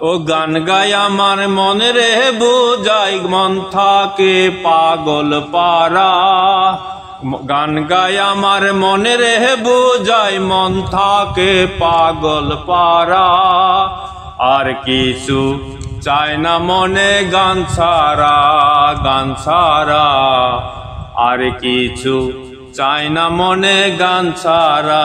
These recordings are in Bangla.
ও গান গায় আমার মনে রে, বুঝাই মন থাকে পাগল পারা গান গায় আমার মনে রে, বুঝাই মন থাকে পাগল পারা আর কিছু চায় না মনে গান ছাড়া গান ছাড়া। আর কিছু চায় না মনে গান ছাড়া।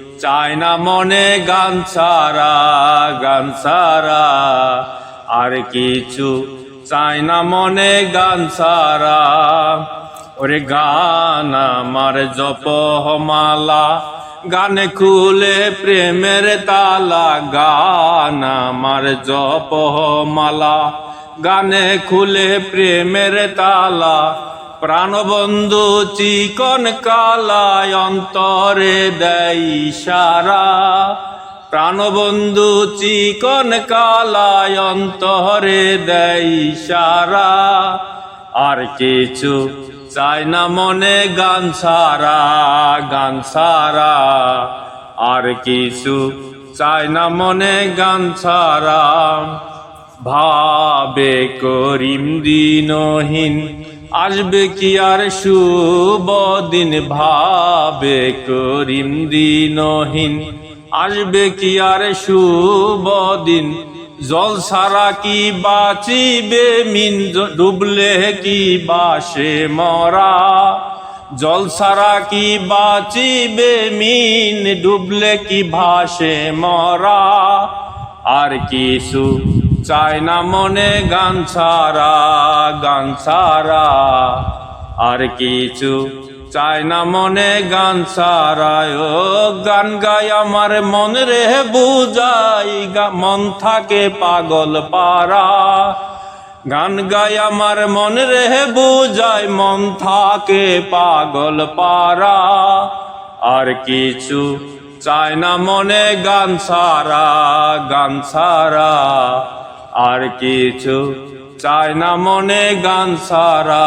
চায় না মনে গান ছাড়া গান ছাড়া আর কিছু চায় না মনে গান ছাড়া। ওরে গান আমার জপ মালা গানে খুলে প্রেমের তালা, গান আমার জপ মালা গানে খুলে প্রেমের তালা প্রাণবন্ধু চিকন কালায় অন্তরে দেয় সারা প্রাণবন্ধু চিকন কালায় অন্তরে দেয় সারা আর কিছু চায় না মনে গান সারা গান সারা আর কিছু চায় না মনে গান সারা ভাবে করিম দিনহীন আসবে কি আর শুভ ভাবে করিম দিনহীন। আসবে কি আর শুভ জল সারা কি বাঁচিবে মিন, ডুবলে কি বাসে মরা। জল সারা কি বাঁচিবে মিন, ডুবলে কি ভাসে মরা। আর কিছু চায় না মনে গান ছাড়া গান ছাড়া। আর কিছু চায় না মনে গান ছাড়া, ও গান গাই আমার মন রে বুঝাই মন থাকে পাগল পারা গান গাই আমার মন রে বুঝাই, মন থাকে পাগল পারা আর কিছু চায় না মনে গান সারা গান সারা আর কিছু। চায় না মনে গান সারা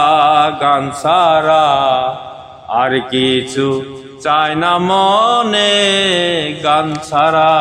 গান সারা আর কিছু। চায় না মনে গান সারা